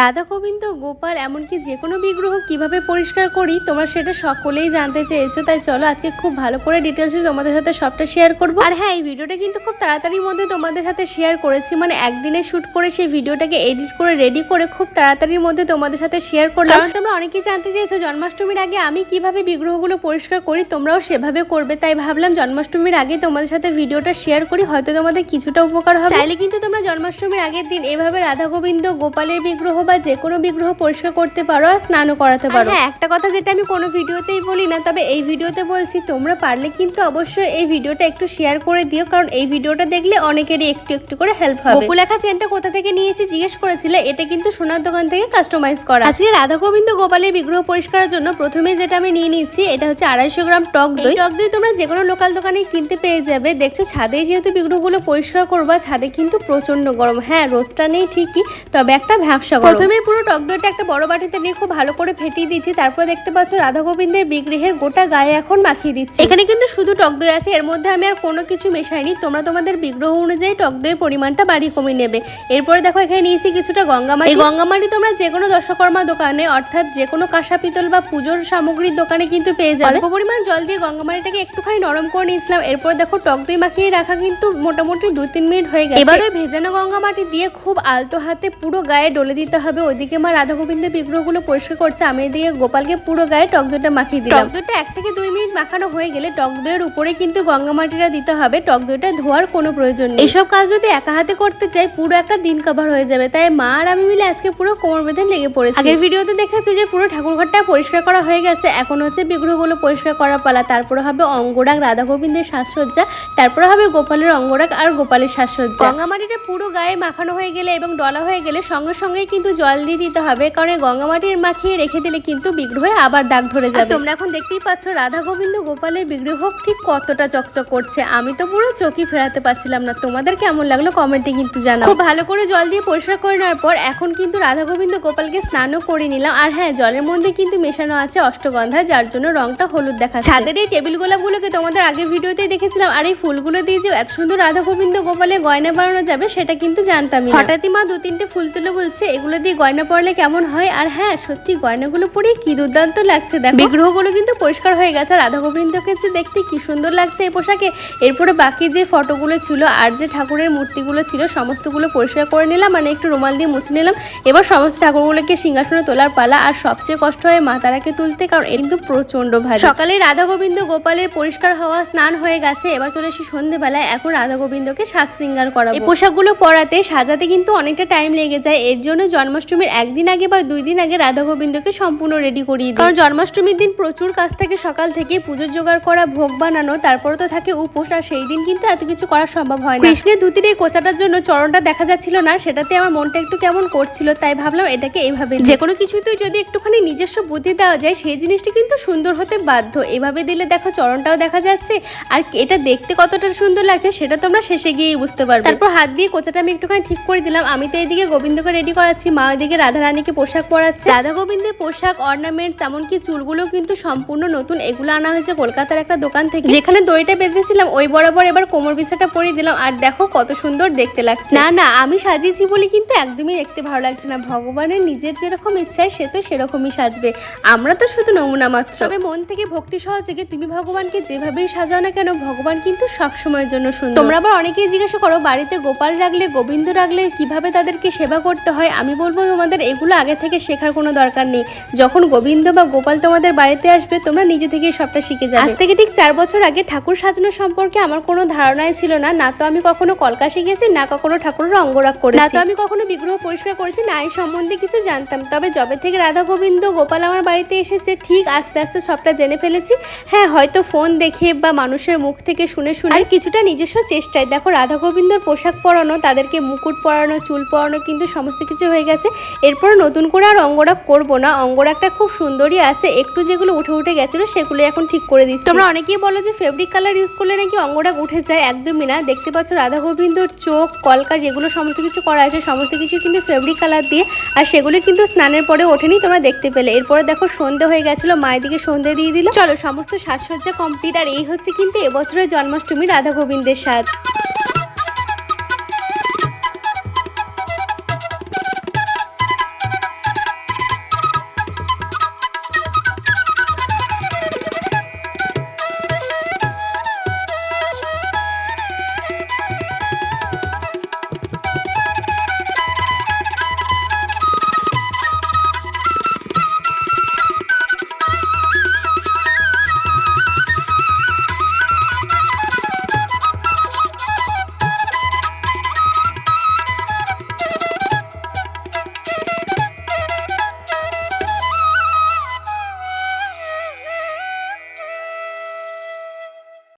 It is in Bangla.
রাধা গোবিন্দ গোপাল এমনকি যে কোনো বিগ্রহ কীভাবে পরিষ্কার করি, তোমরা সেটা সকলেই জানতে চেয়েছো, তাই চলো আজকে খুব ভালো করে ডিটেলসে তোমাদের সাথে সবটা শেয়ার করব। আর হ্যাঁ এই ভিডিওটা কিন্তু খুব তাড়াতাড়ির মধ্যে তোমাদের সাথে শেয়ার করেছি মানে একদিনে শ্যুট করে সেই ভিডিওটাকে এডিট করে রেডি করে খুব তাড়াতাড়ির মধ্যে তোমাদের সাথে শেয়ার করলাম। কারণ তোমরা অনেকেই জানতে চেয়েছো, জন্মাষ্টমীর আগে আমি কীভাবে বিগ্রহগুলো পরিষ্কার করি, তোমরাও সেভাবে করবে, তাই ভাবলাম জন্মাষ্টমীর আগে তোমাদের সাথে ভিডিওটা শেয়ার করি, হয়তো তোমাদের কিছুটা উপকার হবে। চাইলে কিন্তু তোমরা জন্মাষ্টমীর আগের দিন এভাবে রাধা গোবিন্দ গোপালের বিগ্রহ বা যে কোনো বিগ্রহ পরিষ্কার করতে পারো আর স্নানও করাতে পারো। হ্যাঁ একটা কথা যেটা আমি কোনো ভিডিওতেই বলি না তবে এই ভিডিওতে বলছি তোমরা পারলে কিন্তু অবশ্যই এই ভিডিওটা একটু শেয়ার করে দিও কারণ এই ভিডিওটা দেখলে অনেকেরই একটু একটু করে হেল্প হবে। গোকুলেখা চেনটা কোথা থেকে নিয়েছি জিজ্ঞেস করেছিলে এটা কিন্তু সোনার দোকান থেকে কাস্টমাইজ করা। আজকে রাধা গোবিন্দ গোপালের বিগ্রহ পরিষ্কারের জন্য প্রথমে যেটা আমি নিয়ে নিচ্ছি এটা হচ্ছে আড়াইশো গ্রাম টক দই। টক দই তোমরা যে কোনো লোকাল দোকানে কিনতে পেয়ে যাবে। দেখছ ছাদে যেহেতু বিগ্রহগুলো পরিষ্কার করবা ছাদে কিন্তু প্রচণ্ড গরম। হ্যাঁ রোদটা নেই ঠিকই তবে একটা ভ্যাবসা গরম। প্রথমে পুরো টক দইটা একটা বড় বাটিতে নিয়ে খুব ভালো করে ফেটিয়ে দিয়েছি। তারপর দেখতে পাচ্ছ রাধা গোবিন্দের বিগ্রহের গোটা গায়ে এখন মাখিয়ে দিচ্ছি। এখানে কিন্তু শুধু টক দই আছে এর মধ্যে আমি আর কোনো কিছু মেশাইনি। তোমরা তোমাদের বিগ্রহ অনুযায়ী টক দইয়ের পরিমাণটা বাড়িয়ে কমিয়ে নেবে। এরপরে দেখো এখানে নিয়েছি কিছুটা গঙ্গামাটি। এই গঙ্গামাটি তোমরা যে কোনো দশকর্মা দোকানে অর্থাৎ যে কোনো কাঁসা পিতল বা পুজোর সামগ্রীর দোকানে কিন্তু পেয়ে যাবে। অল্প পরিমাণ জল দিয়ে গঙ্গা গঙ্গামাটিটাকে একটুখানি নরম করে নিয়েছিলাম। এরপর দেখো টক দই মাখিয়ে রাখা কিন্তু মোটামুটি দু তিন মিনিট হয়ে গেছে। এবার ওই ভেজানো গঙ্গামাটি দিয়ে খুব আলতো হাতে পুরো গায়ে ডলে দিতে হবে ওইদিকে মা রাধা গোবিন্দ বিগ্রহগুলো পরিষ্কার করছে। আমি এদিকে গোপালকে পুরো গায়ে টক দইটা মাখিয়ে দিলাম। টক দইটা এক থেকে দুই মিনিট মাখানো হয়ে গেলে টক দইয়ের উপরে কিন্তু গঙ্গামাটিটা দিতে হবে। টক দইটা ধোয়ার কোনো প্রয়োজন নেই। এসব কাজ যদি একা হাতে করতে চাই পুরো একটা দিন কভার হয়ে যাবে। তাই মা আর আমি মিলে আজকে পুরো কোমর বেঁধে লেগে পড়েছি। আগের ভিডিওতে দেখেছ যে পুরো ঠাকুরঘরটা পরিষ্কার করা হয়ে গেছে। এখন হচ্ছে বিগ্রহগুলো পরিষ্কার করার পালা। তারপরে হবে অঙ্গরাগ রাধা গোবিন্দের সাজসজ্জা। তারপরে হবে গোপালের অঙ্গরাগ আর গোপালের সাজসজ্জা। গঙ্গামাটিটা পুরো গায়ে মাখানো হয়ে গেলে এবং ডলা হয়ে গেলে সঙ্গে সঙ্গে কিন্তু জল দিয়ে দিতে হবে কারণ এই গঙ্গামাটির মাখিয়ে রেখে দিলে কিন্তু বিগ্রহে আবার দাগ ধরে যাবে। তোমরা এখন দেখতেই পাচ্ছ রাধা গোবিন্দ গোপালের বিগ্রহ ঠিক কতটা চকচক করছে। আমি তো পুরো চোখই ফেরাতে পারছিলাম না। তোমাদের কেমন লাগল কমেন্টে কিন্তু জানাও। খুব ভালো করে জল দিয়ে পরিষ্কার করে নেওয়ার পর এখন কিন্তু রাধা গোবিন্দ গোপালকে স্নানও করে নিলাম। আর হ্যাঁ জলের মধ্যে কিন্তু মেশানো আছে অষ্টগন্ধা যার জন্য রংটা হলুদ দেখা ছাদের এই টেবিল গোলাপগুলোকে তোমাদের আগের ভিডিওতেই দেখেছিলাম আর এই ফুলগুলো দিয়ে যে এত সুন্দর রাধা গোবিন্দ গোপালে গয়না বানানো যাবে সেটা কিন্তু জানতাম হঠাৎই মা দু তিনটে ফুল তুলে বলছে এগুলো দিয়ে গয়না পরলে কেমন হয়? আর হ্যাঁ সত্যি গয়নাগুলো পরে কি দুর্দান্ত লাগছে দেখো। বিগ্রহগুলো কিন্তু পরিষ্কার হয়ে গেছে আর রাধা গোবিন্দকে যে দেখতে কি সুন্দর লাগছে এই পোশাকে। এরপরে বাকি যে ফটোগুলো ছিল আর যে ঠাকুরের মূর্তিগুলো ছিল সমস্তগুলো পরিষ্কার করে নিলাম। মানে একটু রুমাল দিয়ে মুছে নিলাম। এবার সমস্ত ঠাকুরগুলোকে সিংহাসনে তোলার পালা আর সবচেয়ে কষ্ট হয় মাতারাকে তুলতে কারণ এর কিন্তু প্রচণ্ড ভারী। সকালে রাধা গোবিন্দ গোপালের পরিষ্কার হওয়া স্নান হয়ে গেছে। এবার চলে এসে সন্ধেবেলায় এখন রাধা গোবিন্দকে সাজ সিঙ্গার করা এই পোশাকগুলো পরাতে সাজাতে কিন্তু অনেকটা টাইম লেগে যায়। এর জন্য জন্মাষ্টমীর একদিন আগে বা দুই দিন আগে রাধা গোবিন্দকে সম্পূর্ণ রেডি করিয়ে দিই। কারণ জন্মাষ্টমীর দিন প্রচুর কাজ থাকে, সকাল থেকে পুজোর জোগাড় করা, ভোগ বানানো, তারপরে তো থাকে উপোস, আর সেই দিন কিন্তু এত কিছু করা সম্ভব হয় না। কৃষ্ণের ধুতির এই কোচাটার জন্য চরণটা দেখা যাচ্ছিল না, সেটাতে আমার মনটা একটু কেমন করছিল, তাই ভাবলাম এটাকে এইভাবে যে কোনো কিছুতে যদি একটুখানি নিজস্ব বুদ্ধি দেওয়া যায়, সেই জিনিসটি কিন্তু সুন্দর হতে বাধ্য। এভাবে দিলে দেখো চরণটাও দেখা যাচ্ছে, আর এটা দেখতে কতটা সুন্দর লাগছে, সেটা তোমরা শেষে গিয়েই বুঝতে পারবে। তারপর হাত দিয়ে কোচাটা আমি একটুখানি ঠিক করে দিলাম। আমি তো এদিকে গোবিন্দকে রেডি করাচ্ছি মা ওইদিকে রাধা রানীকে পোশাক পরাচ্ছে। রাধা গোবিন্দের পোশাক অর্নামেন্টস এমনকি চুলগুলো কিন্তু সম্পূর্ণ নতুন। এগুলো আনা হয়েছে কলকাতার একটা দোকান থেকে। যেখানে দড়িটা বেঁধেছিলাম ওই বরাবর এবার কোমর বিছাটা পরিয়ে দিলাম। আর দেখো কত সুন্দর দেখতে লাগছে। না না আমি সাজিয়েছি বলে কিন্তু একদমই দেখতে ভালো লাগছে না। ভগবানের নিজের যেরকম ইচ্ছায় সে তো সেরকমই সাজবে। আমরা তো শুধু নমুনা মাত্র। তবে মন থেকে ভক্তি সহযোগে তুমি ভগবানকে যেভাবেই সাজাও না কেন ভগবান কিন্তু সব সময়ের জন্য সুন্দর। তোমরা আবার অনেকেই জিজ্ঞাসা করো বাড়িতে গোপাল রাখলে গোবিন্দ রাখলে কীভাবে তাদেরকে সেবা করতে হয়? আমি বলব তোমাদের এগুলো আগে থেকে শেখার কোনো দরকার নেই। যখন গোবিন্দ বা গোপাল তোমাদের বাড়িতে আসবে তোমরা নিজে থেকেই সবটা শিখে যাবে। আজ থেকে ঠিক চার বছর আগে ঠাকুর সাজানো সম্পর্কে আমার কোনো ধারণাই ছিল না। না তো আমি কখনো কলকা শিখেছি না কখনো ঠাকুরের অঙ্গরাগ করেছি। না তো আমি কখনো বিগ্রহ পরিষ্কার করেছি না এই সম্বন্ধে কিছু জানতাম। তবে যবে থেকে রাধা গোবিন্দ গোপাল আমার বাড়িতে এসেছে ঠিক আস্তে আস্তে সবটা জেনে ফেলেছি। হ্যাঁ হয়তো ফোন দেখে বা মানুষের মুখ থেকে শুনে শুনে আর কিছুটা নিজস্ব চেষ্টায়। দেখো রাধা গোবিন্দর পোশাক পরানো তাদেরকে মুকুট পরানো চুল পরানো কিন্তু সমস্ত কিছু হয়ে গেছে। এরপর নতুন করে আর অঙ্গরাগ করব না। অঙ্গরাগটা খুব সুন্দরই আছে। একটু যেগুলো উঠে উঠে গেছিল, সেগুলো এখন ঠিক করে দিচ্ছি। তোমরা অনেকেই বলো যে ফেব্রিক কালার ইউজ করলে নাকি অঙ্গরাগ উঠে যায়? একদমই না। দেখতে পাচ্ছ রাধা গোবিন্দর চোখ, কলকার যেগুলো সমস্ত কিছু করা আছে, সমস্ত কিছু কিন্তু ফেব্রিক কালার দিয়ে। আর সেগুলো কিন্তু স্নানের পরে ওঠেনি তোমরা দেখতে পেলে। এরপরে দেখো সন্ধে হয়ে গেছিল মায়ের দিকে সন্ধে দিয়ে দিল। চলো, সমস্ত সাজসজ্জা কমপ্লিট আর এই হচ্ছে কিন্তু এবছরের জন্মাষ্টমী রাধা গোবিন্দের সাজ।